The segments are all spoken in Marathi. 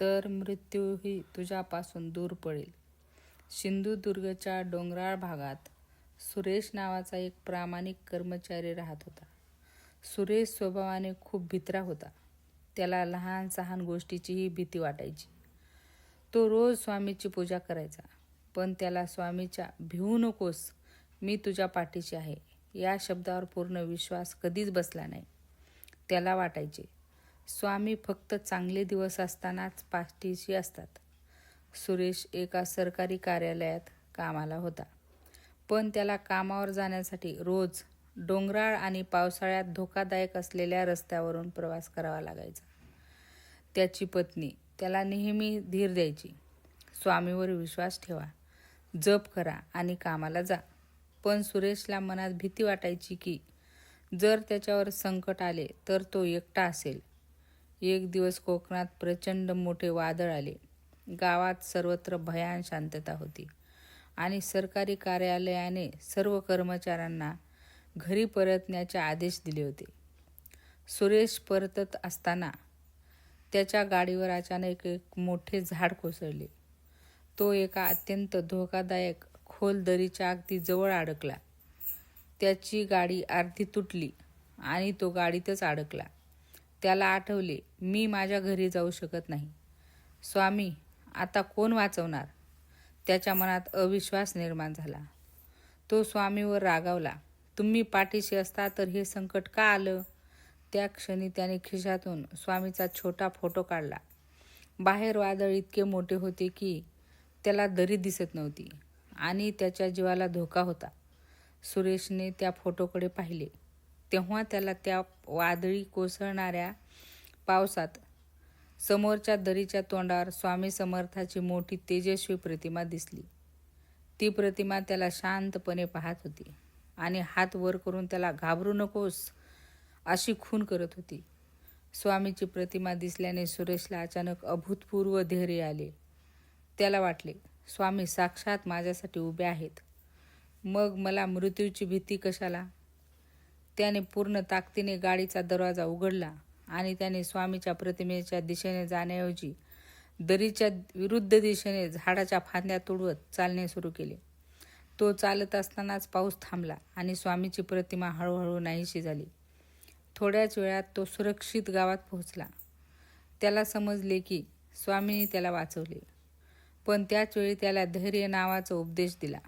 तर मृत्यूही तुझ्यापासून दूर पडेल. सिंधुदुर्गच्या डोंगराळ भागात सुरेश नावाचा एक प्रामाणिक कर्मचारी राहत होता. सुरेश स्वभावाने खूप भित्रा होता. त्याला लहान सहान गोष्टीचीही भीती वाटायची. तो रोज स्वामीची पूजा करायचा. पण त्याला स्वामीच्या भिवू नकोस मी तुझ्या पाठीशी आहे या शब्दावर पूर्ण विश्वास कधीच बसला नाही. त्याला वाटायचे स्वामी फक्त चांगले दिवस असतानाच पाठीशी असतात. सुरेश एका सरकारी कार्यालयात कामाला होता. पण त्याला कामावर जाण्यासाठी रोज डोंगराळ आणि पावसाळ्यात धोकादायक असलेल्या रस्त्यावरून प्रवास करावा लागायचा. त्याची पत्नी त्याला नेहमी धीर द्यायची स्वामीवर विश्वास ठेवा जप करा आणि कामाला जा. पण सुरेशला मनात भीती वाटायची की जर त्याच्यावर संकट आले तर तो एकटा असेल. एक दिवस कोकणात प्रचंड मोठे वादळ आले. गावात सर्वत्र भयान शांतता होती. आणि सरकारी कार्यालयाने सर्व कर्मचाऱ्यांना घरी परतण्याचे आदेश दिले होते. सुरेश परतत असताना त्याच्या गाडीवर अचानक एक मोठे झाड कोसळले. तो एका अत्यंत धोकादायक खोल दरीच्या अगदी जवळ अडकला. त्याची गाडी अर्धी तुटली आणि तो गाडीतच अडकला. त्याला आठवले मी माझ्या घरी जाऊ शकत नाही. स्वामी आता कोण वाचवणार? त्याच्या मनात अविश्वास निर्माण झाला. तो स्वामीवर रागावला. तुम्ही पाठीशी असता तर हे संकट का आलं? त्या क्षणी त्याने खिशातून स्वामीचा छोटा फोटो काढला. बाहेर वादळ इतके मोठे होते की त्याला दरी दिसत नव्हती आणि त्याच्या जीवाला धोका होता. सुरेशने त्या फोटोकडे पाहिले. तेव्हा त्याला त्या वादळी कोसळणाऱ्या पावसात समोरच्या दरीच्या तोंडावर स्वामी समर्थाची मोठी तेजस्वी प्रतिमा दिसली. ती प्रतिमा त्याला शांतपणे पाहत होती आणि हात वर करून त्याला घाबरू नकोस अशी खून करत होती. स्वामीची प्रतिमा दिसल्याने सुरेशला अचानक अभूतपूर्व धैर्य आले. त्याला वाटले स्वामी साक्षात माझ्यासाठी उभे आहेत. मग मला मृत्यूची भीती कशाला? त्याने पूर्ण ताकदीने गाडीचा दरवाजा उघडला आणि त्याने स्वामीच्या प्रतिमेच्या दिशेने जाण्याऐवजी दरीच्या विरुद्ध दिशेने झाडाच्या फांद्या तुडवत चालणे सुरू केले. तो चालत असतानाच पाऊस थांबला आणि स्वामीची प्रतिमा हळूहळू नाहीशी झाली. थोड्याच वेळात तो सुरक्षित गावात पोहोचला. त्याला समजले की स्वामींनी त्याला वाचवले पण त्याचवेळी त्याला धैर्य नावाचा उपदेश दिला.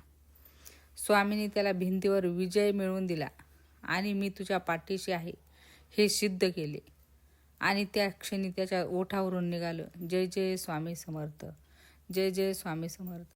स्वामींनी त्याला भिंतीवर विजय मिळवून दिला. आणि मी तुझ्या पाठीशी आहे हे सिद्ध केले. आणि त्या क्षणी त्याच्या ओठावरून निघालं. जय जय स्वामी समर्थ. जय जय स्वामी समर्थ.